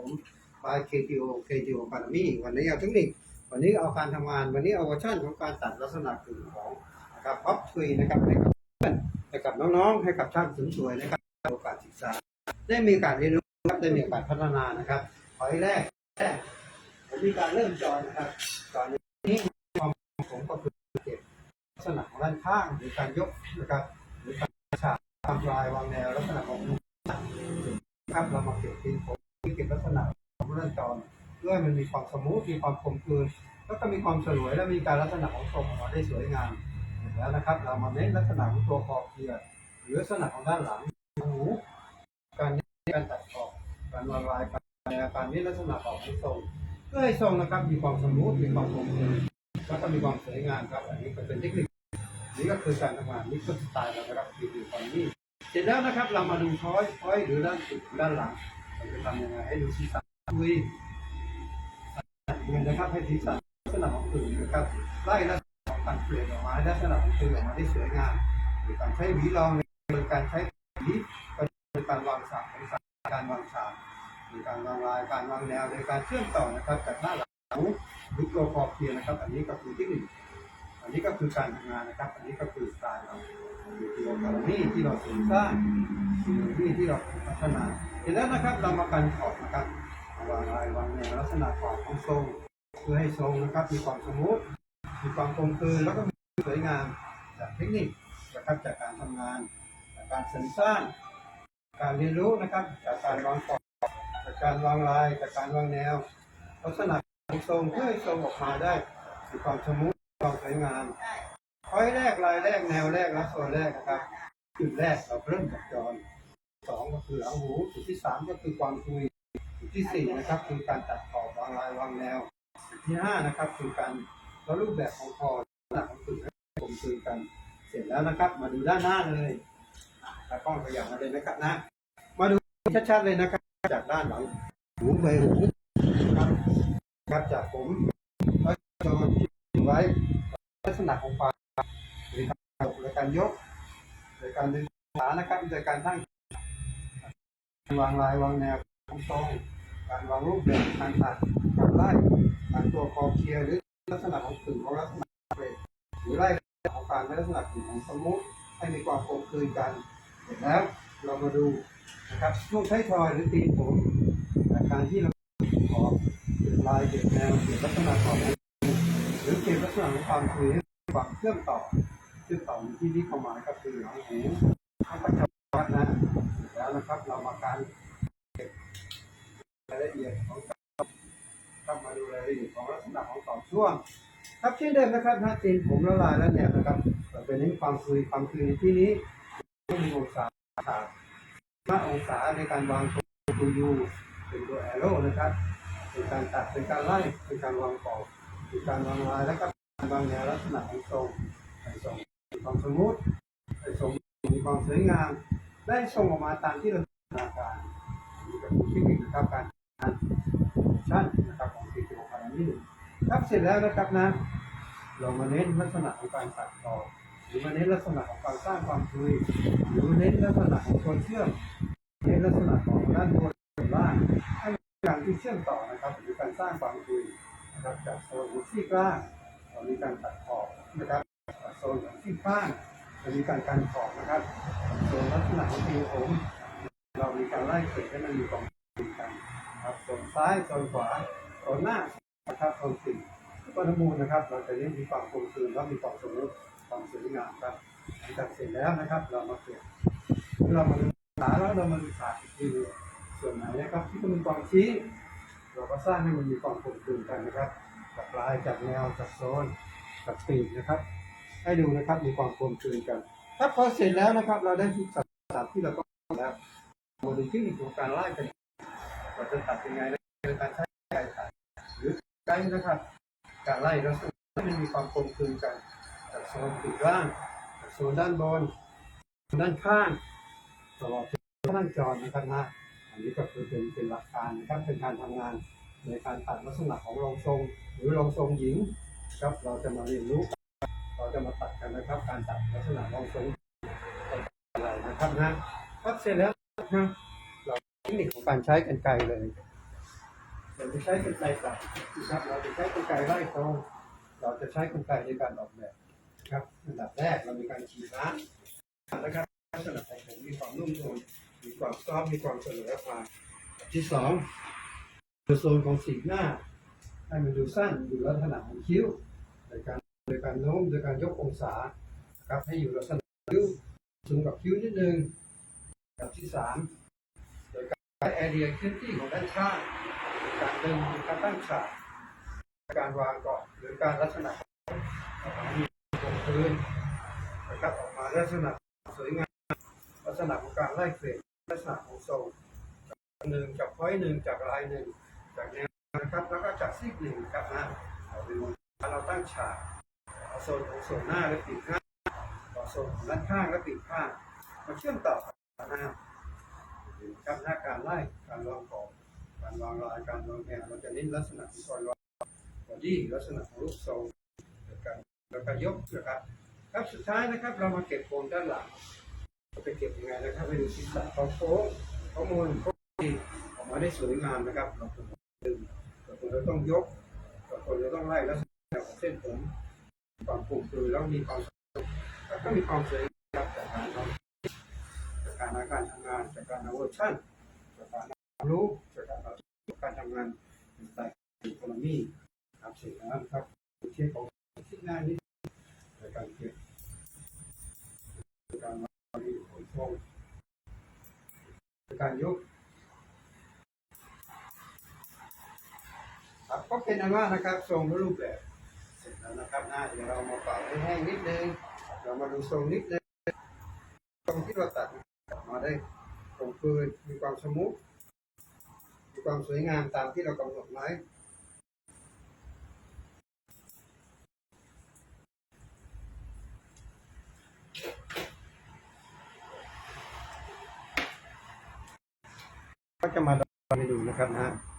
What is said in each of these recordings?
ผมบาย KTO KTO Academy วันนี้เอาเทคนิค วันนี้เอาการทำงาน วันนี้เอาเวอร์ชันของการตัดลักษณะกลุ่มของนะครับพ็อปทรีนะครับให้กับเพื่อนให้กับน้องๆ ให้กับช่างเสริมสวยนะครับโอกาสศึกษา ได้มีกาสเรียนรู้ครับได้มีโอกาสพัฒนานะครับขอให้แรกแรกผมมีการเริ่มจอยนะครับจอยนี้ความผมก็คือเก็บลักษณะของด้านข้างหรือการยกนะครับหรือการฉากทำลายวางแนวลักษณะของครับเรามาเก็บทีผม เพื่อให้มันมีความสมูทมีความคมกลืนแล้วก็มีความสลวยและมีการลักษณะของทรงออกมาได้สวยงามเสร็จแล้วนะครับ เรามาเน้นลักษณะของตัวคอเกียร์หรือลักษณะของด้านหลังหูการการตัดขอบการวางลายการการนี้ลักษณะของทรงเพื่อให้ทรงนะครับ มีความสมูทมีความคมกลืนแล้วก็มีความสวยงามครับอันนี้ก็เป็นเทคนิคนี่ก็คือการทำงานนี่คือสไตล์เรานะครับคือคือตอนนี้เสร็จแล้วนะครับเรามาดูช้อยช้อยหรือด้านสุดด้านหลังเราจะทำยังไงให้ดูศีรษะคุย เงินนะครับให้ศีรษะลักษณะของตื่นนะครับไล่ลักษณะของการเปลี่ยนออกมาให้ลักษณะของตื่นออกมาได้สวยงามหรือการใช้หวีรองในการใช้หวีเป็นการวางฉากของฉากการวางฉากหรือการวางลายการวางแนวในการเชื่อมต่อนะครับจากด้าหลังหรือตัวคอเพียนะครับ อันนี้ก็คือเทคนิคอันนี้ก็คือการทำงานนะครับ อันนี้ก็คือสไตล์เราคือตัวกรณีที่เราสร้างคือที่ที่เราพัฒนาเสร็จแล้วนะครับเรามากันขอบนะครับ วางลายวางแนวลักษณะขอบของทรงเพื่อให้ทรงนะครับมีความสมูทมีความคงคืนแล้วก็มีสวยงามจากเทคนิคนะครับจากการทำงานจากการสริมสร้าง การเรียนรู้นะครับ จากการวางขอบจากการวางลาย จากการวางแนว ลักษณะของทรงเพื่อให้ทรงออกมาได้มีความสมูทความสวยงามข้อยแรกลายแรกแนวแรกและโซนแรกนะครับจุดแรกเราเริ่มจากจอนสองก็คือหลังหูจุดที่สามก็คือความคุย ที่สี่นะครับ คือการตัดขอบวางลายวางแนวจุดที่ห้านะครับ คือการแล้วรูปแบบของคอลักษณะของตึกให้กลมกลืนกัน เสร็จแล้วนะครับ มาดูด้านหน้าเลยตากล้องขยับมาเลยนะครับนะ มาดูชัดๆเลยนะครับ จากด้านหลังหูใบหูครับครับจากผมแล้วจอที่ไว้ลักษณะของปลาหรือการในการยกในการดึงขานะครับในการตั้งวางลายวางแนวของทรง การวางรูปแบบการตัดการไล่การตัวคอเคลียร์หรือลักษณะของกึ่งของลักษณะเฟรมหรือไล่ของการลักษณะกึ่งของสมูทให้มีความคงคืนกันเสร็จแล้วเรามาดูนะครับช่วงท้ายทอยหรือตีนผมจากการที่เราขอเปลี่ยนลายเปลี่ยนแนวเปลี่ยนลักษณะของหรือเปลี่ยนลักษณะของความคุยความเชื่อมต่อเชื่อมต่อที่นี่ความหมายก็คือหลังหูข้างปัจจุบันนะแล้วนะครับเรามาการเก็บ รายละเอียดของการเข้ามาดูรายละเอียดของลักษณะของสองช่วง ครับเช่นเดิมนะครับถ้าตีนผมละลายแล้วเนี่ยนะครับเป็นเน้นความคุยความคุยในที่นี้ไม่มีองศาห้าองศาในการวางตัวตัวยูเป็นตัวแอโร่นะครับเป็นการตัดเป็นการไล่เป็นการวางขอบเป็นการวางลายแล้วก็การวางแนวลักษณะของทรงให้ทรงมีความสมูทให้ทรงมีความสวยงาม ได้ทรงออกมาตามที่เราจินตนาการนี่ก็คือเทคนิคนะครับการ ชั้นนะครับของติดตัวพารามิลครับเสร็จแล้วนะครับนะ เรามาเน้นลักษณะของการตัดต่อ หรือมาเน้นลักษณะของการสร้างความคุยหรือเน้นลักษณะของตัวเชื่อมเน้นลักษณะของด้านบนด้านล่างให้มีการที่เชื่อมต่อนะครับหรือการสร้างความคุยนะครับจากโซนของซี่กล้างเรามีการตัดขอบนะครับจากโซนของซี่ข้างเรามีการกันขอบนะครับโซนลักษณะของตีนผมเรามีการไล่เกล็ดให้มันมีความคุยกัน ครับโซนซ้ายโซนขวาโซนหน้านะครับโซนสี่ก็ทั้งมูลนะครับ เราจะเน้นมีความคงคืนและมีความสมดุลความสวยงามครับหลังจากเสร็จแล้วนะครับ เรามาเก็บเรามาดูขาแล้วเรามาดูขาอีกทีหนึ่งส่วนไหนนะครับ ที่เป็นความชี้ เราก็สร้างให้มันมีความคงคืนกันนะครับจากลายจากแนวจากโซนจากปีกนะครับ ให้ดูนะครับมีความคงคืนกัน ถ้าพอเสร็จแล้วนะครับ เราได้ทุกสัดส่วนที่เราต้องแล้วมาดูเทคนิคของการไล่กัน ว่าจะตัดยังไงในการใช้ไกด์ตัดหรือไกด์นะครับ การไล่ลักษณะมันมีความคงคืนกันจากโซนปีกล่างจากโซนด้านบนด้านข้างตลอดจนข้างจรนะครับนะอันนี้ก็คือเป็นเป็นหลักการนะครับเป็นการทำงานในการตัดลักษณะของรองทรง หรือรองทรงหญิงครับเราจะมาเรียนรู้เราจะมาตัดกันนะครับ การตัดลักษณะรองทรงอะไรนะครับนะครับเสร็จแล้วนะ เทคนิคของการใช้กันไกรเลยเราจะใช้กรรไกรตัดนะครับเราจะใช้กรรไกรไล่ตรงเราจะใช้กรรไกรในการออกแบบครับอันดับแรกเรามีการฉีดน้ำนะครับลักษณะของผมมีความนุ่มนวลมีความซอฟมีความเสมอภาคอันที่สองคือโซนของสีหน้า ให้มันดูสั้นดูลักษณะของคิ้วโดยการโดยการโน้มโดยการยกองศาครับให้อยู่ลักษณะคิ้วสูงกับคิ้วนิดนึงอันที่สาม ใช้แอเรียเคลื่อนที่ของด้านข้างการเดินการตั้งฉากการวางเกาะหรือการลักษณะของมีตรงพื้นนะครับออกมาลักษณะสวยงามลักษณะของการไล่เกรดลักษณะของทรงจากหนึ่งจากพอยหนึ่งจากลายหนึ่งจากแนวนะครับแล้วก็จากซีกหนึ่งครับนะเราดูเราตั้งฉากเอาโซนของโซนหน้าและปีกข้างต่อโซนของด้านข้างและปีกข้างมาเชื่อมต่อกันห น้าครับหน้าการไล่การวางกรอบการวางลายการวางแนวเราจะเน้นลักษณะของรอยวางบอดี้ลักษณะของรูปทรงการแล้วก็ยกนะครับครับสุดท้ายนะครับเรามาเก็บโครงด้านหลังเราจะเก็บยังไงนะครับให้ดูศีรษะเขาโค้งข้อมูลโค้งดีออกมาได้สวยงามนะครับเราควรดึงเราควรจะต้องยกเราควรจะต้องไล่ลักษณะของเส้นผมความกลุ่มคือแล้วมีความสุขแล้วก็มีความสวยงามจากการาการการทำงานจากการอาเวอร์ชันจากการรู้จากการเอาการทำงานในสไตล์อีโคโนมีครับสิ่งนั้นครับเทียบของที่งายนิดในการเก็บการวางดีของทรงในการยกครับก็เป็นอันว่านะครับทรงรูปแบบเสร็จแล้วนะครับหน้าเดี๋ยวเรามาเป่าให้แห้งนิดนึงเรามาดูทรงนิดนึงทรงที่เราตัด ออได้ตรงคืนมีความสมูทมีความสวยงามตามที่เรากำหนดไว้ก็จะมาดูให้ดูนะครับนะ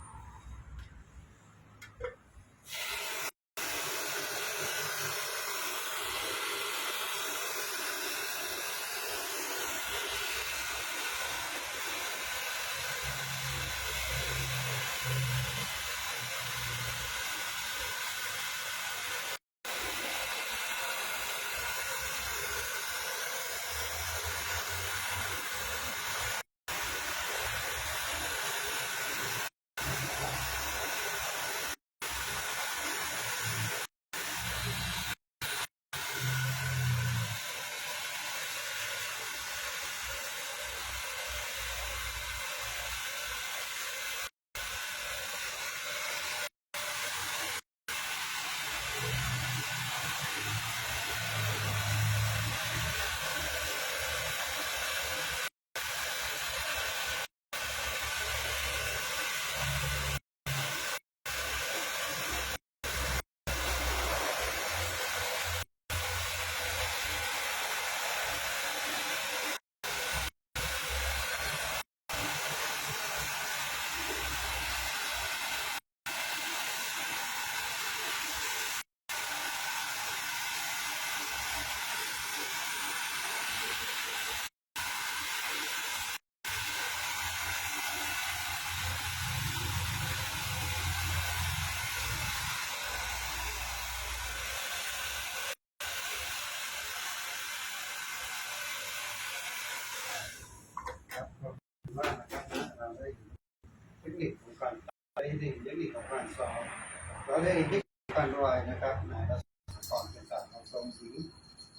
เราได้เทคนิคการวายนะครับในลักษณะก่อนต่างๆของทรงสี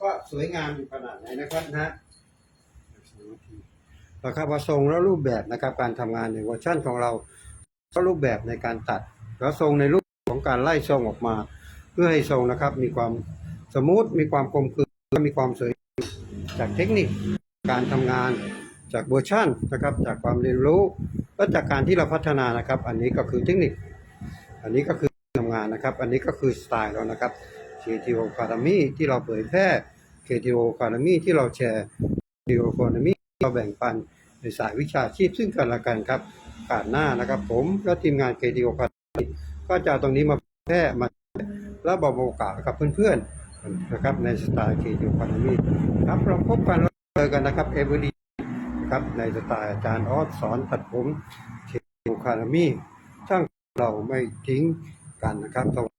ก็สวยงามอยู่ขนาดไหนนะครับนะแล้วครับว่าทรงและรูปแบบนะครับการทำงานในเวอร์ชั่นของเรา ก็รูปแบบในการตัด แล้วทรงในรูปของการไล่ทรงออกมา เพื่อให้ทรงนะครับ มีความสมูทมีความกลมกลืนและมีความสวยจากเทคนิคการทำงานจากเวอร์ชันนะครับจากความเรียนรู้และจากการที่เราพัฒนานะครับ อันนี้ก็คือเทคนิค อันนี้ก็คือ งานนะครับ อันนี้ก็คือสไตล์เรานะครับ KTO Academy ที่เราเผยแพร่ KTO Academy ที่เราแชร์ KTO Academy เราแบ่งปันในสายวิชาชีพซึ่งกันและกันครับการหน้านะครับ ผมและทีมงาน KTO Academy ก็จะตรงนี้มาแพร่มาแล้วบอกโอกาสกับเพื่อนๆนะครับในสไตล์ KTO Academy ครับเราพบกันแล้วเจอกันนะครับ every ครับในสไตล์อาจารย์ออสสอนตัดผมเทโอคารามีช่างเราไม่ทิ้ง กันนะครับ